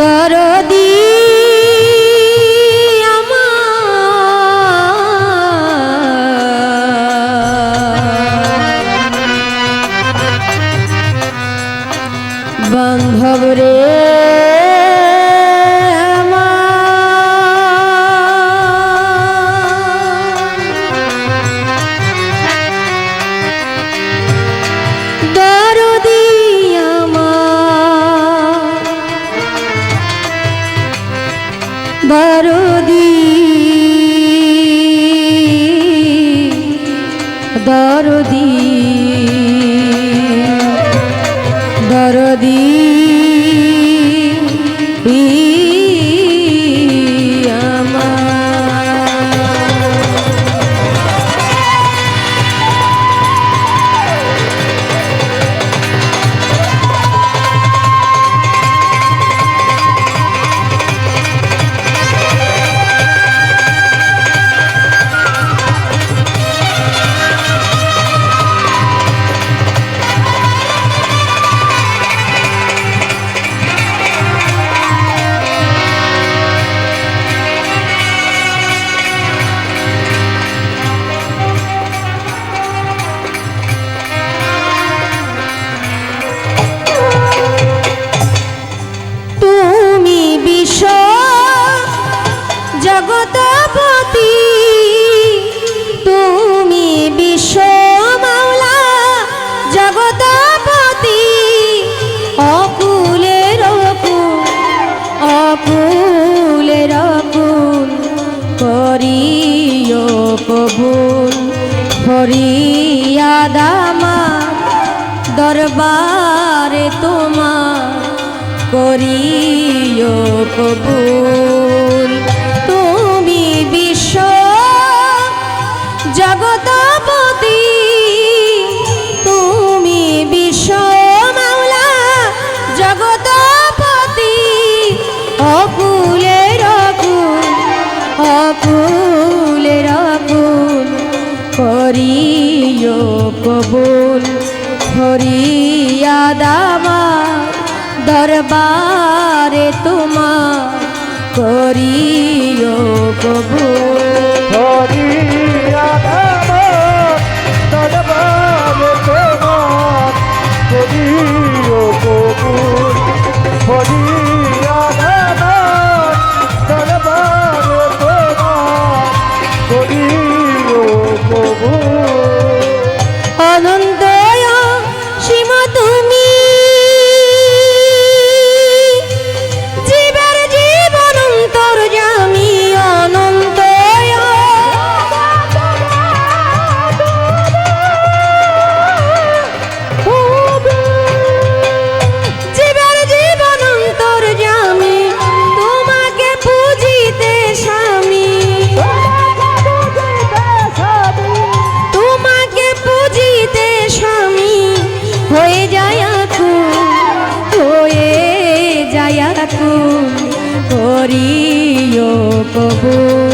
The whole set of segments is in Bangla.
দরদি দরবারে তোমার করিও কবুল। তুমি বিশ্ব জগতপতি, তুমি বিশ্ব মাওলা জগতপতি। অকুলের অকুল অকুলের অকুল করিও কবুল ফরিয়াদামা দরবারে তোমার করিও প্রভু। ফরিয়াদ করিও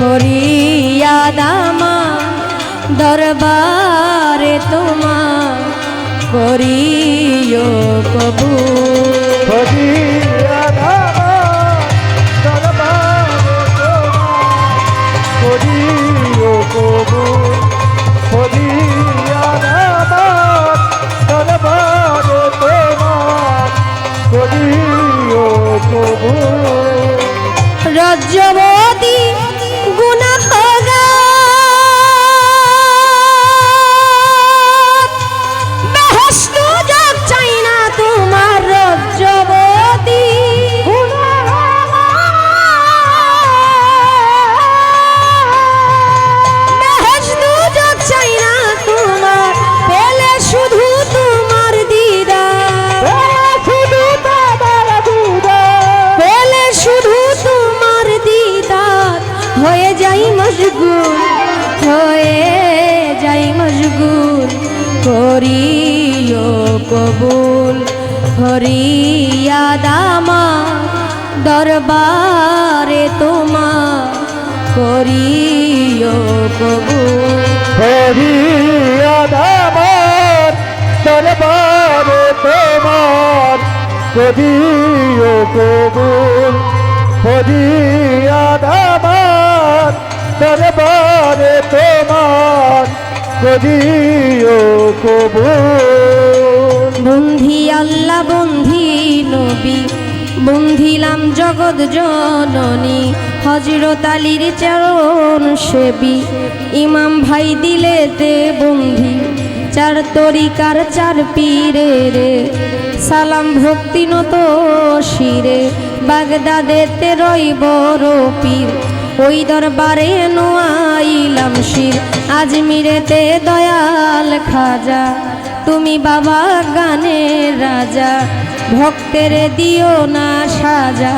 করিয়া দামা দরবারে তোমা করিও কবুল রজ্জবতী কবুল হরিয়াদামা দরবারে তোমা করিও কবুল। ফরিয়াদ আমার দরবারে তোমার করিও কবুল। ফরিয়াদ আমার দরবারে তোমার করিও কবুল। বন্ধি আল্লাহ, বন্ধি নবী। বন্ধিলাম জগৎ জননী হজরত আলীর চরণ সেবী। ইমাম ভাই দিলে দে বন্ধি, চার তরিকার চার পীরে রে। সালাম ভক্তি নত শিরে বাগদাদেতে রই বড় পীর। ওই দরবারে নোয়াইলাম শির, আজমিরেতে দয়াল খাজা। তুমি বাবা গানের রাজা, ভক্তের দিও না সাজা।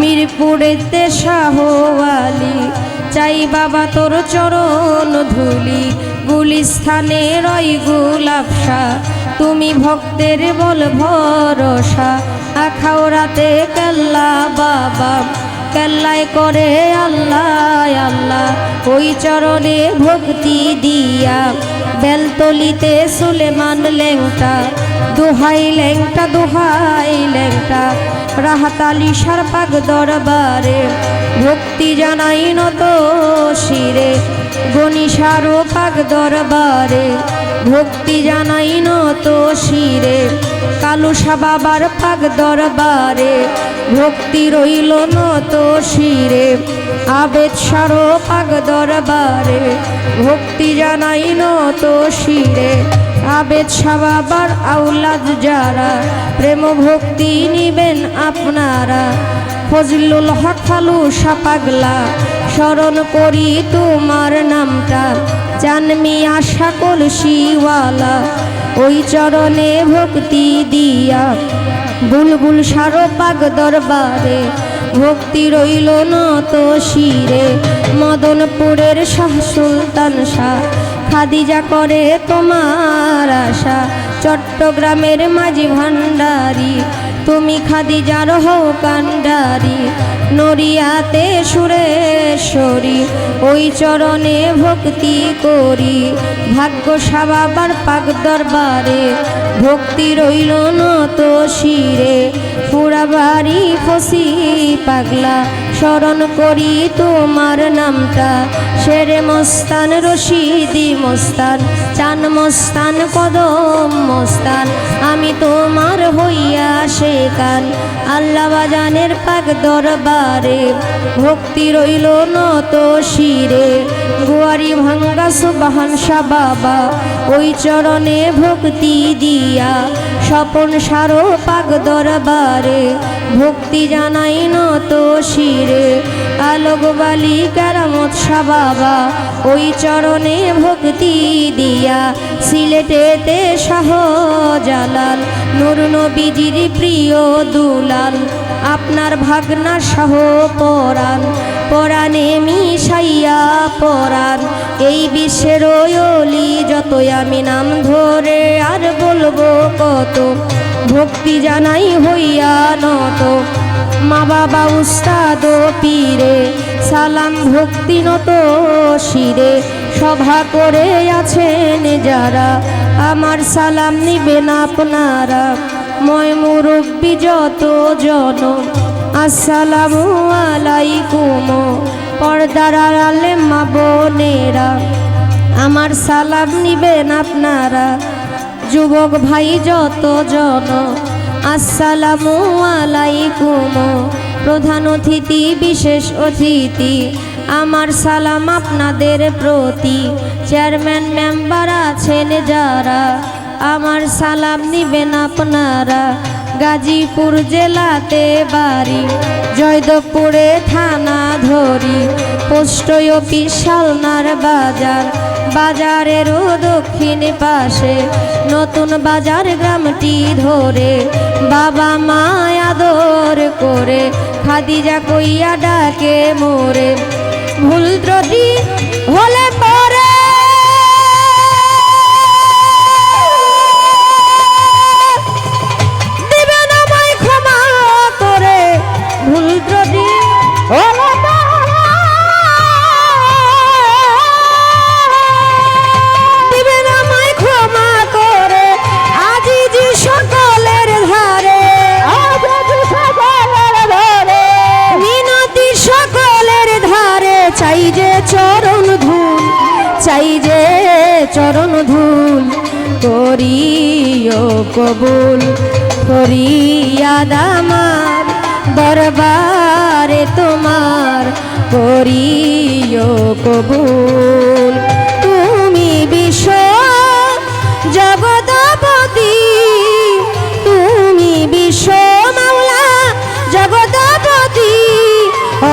মিরপুরেতে শাহওয়ালি, চাই বাবা তোর চরণ ধুলি, গুলিস্থানে রই গুলাবসা তুমি ভক্তের বল ভরসা আখাওরাতে কেল্লা বাবা। কেল্লায় করে আল্লাহ আল্লাহ। ওই চরণে ভক্তি দিয়া বেলতলিতে সুলেমান লেংটা দোহাই লেংটা দোহাই লেংটা রাহাতালি সারপাক দরবারে ভক্তি জানাই নত শিরে গণিসারো পাক দরবারে। ভক্তি জানাই নত শিরে। কালুসা বাবার পাক দরবারে ভক্তি রইল নত শিরে। আবেদ সারো পাক দরবারে ভক্তি জানাই নত শিরে। আবেদ বাবার আউলাদ যারা, প্রেম ভক্তি নিবেন আপনারা। ফজলুল হক ফালু সাপাগলা স্মরণ করি তোমার নামটা, জানমি আশা কলসিওয়ালা। ওই চরণে ভক্তি দিয়া, বুলবুল সারো পাগ দরবারে। ভক্তি রইল নত শিরে, মদনপুরের শাহ সুলতান শাহ। খাদিজা করে তোমার আশা, চট্টগ্রামের মাঝি ভান্ডারি। তুমি খাদিজার হও কান্ডারি নড়িয়াতে সুরেশ্বরী, ওই চরণে ভক্তি করি। ভাগ্য সাবাবার পাক দরবারে, ভক্তি রইল নত শিরে। বাড়ি ফসি পাগলা, স্মরণ করি তোমার নামটা। শেরে মস্তান, রশিদি মস্তান, চান মস্তান, কদম মস্তান, আমি তোমার হইয়া শেখান। আল্লাহ বাজানের পাক দরবারে ভক্তি রইল নত শিরে। ভাঙ্গা সুবাহান বাবা, ওই চরণে ভক্তি দিয়া। স্বপন সারো পাক দরবারে, ভক্তি জানাই নত শিরে। আলোক কারামত বাবা, ওই চরণে ভক্তি দিয়া। সিলেটেতে শাহ জালাল নুর নবীজির প্রিয় দুলাল, আপনার ভাগনা শাহ পরাণ, পরাণে মিশাইয়া পরাণ। এই বিশ্বের ওলি যতই আমি নাম ধরে আর বলব কত, ভক্তি জানাই হইয়া নত। মা বাবা, উস্তাদ পীরে, সালাম ভক্তি নত শিরে, সভা করে আছেন যারা। আমার সালাম নিবেন আপনারা। ময় মুরব্বী যত জন, আসসালামু আলাইকুম। পর্দার আড়ালে মা বোনেরা, আমার সালাম নিবেন আপনারা। যুবক ভাই যত জন, আসসালামু আলাইকুম। প্রধান অতিথি, বিশেষ অতিথি আমার সালাম আপনাদের প্রতি। চেয়ারম্যান মেম্বার আছেন যারা, আমার সালাম নিবেন আপনারা। গাজীপুর জেলাতে বাড়ি, জয়দেবপুরে থানা ধরি। পোস্ট অফিস সালনার বাজার বাজারেরও দক্ষিণ পাশে। নতুন বাজার গ্রামটি ধরে, বাবা মা করে। খাদিজা কইয়া ডাকে মোরে। ভুল ত্রুটি হলে কবুল করিয়াদ আমার দরবারে তোমার করিও কবুল। তুমি বিশ্ব জগদপতি তুমি বিশ্ব মাওলা জগদপতি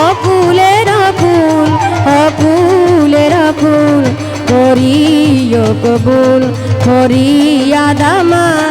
অকুলের অকুল অকুলের অকুল করিও কবুল ফরিয়াদ আমার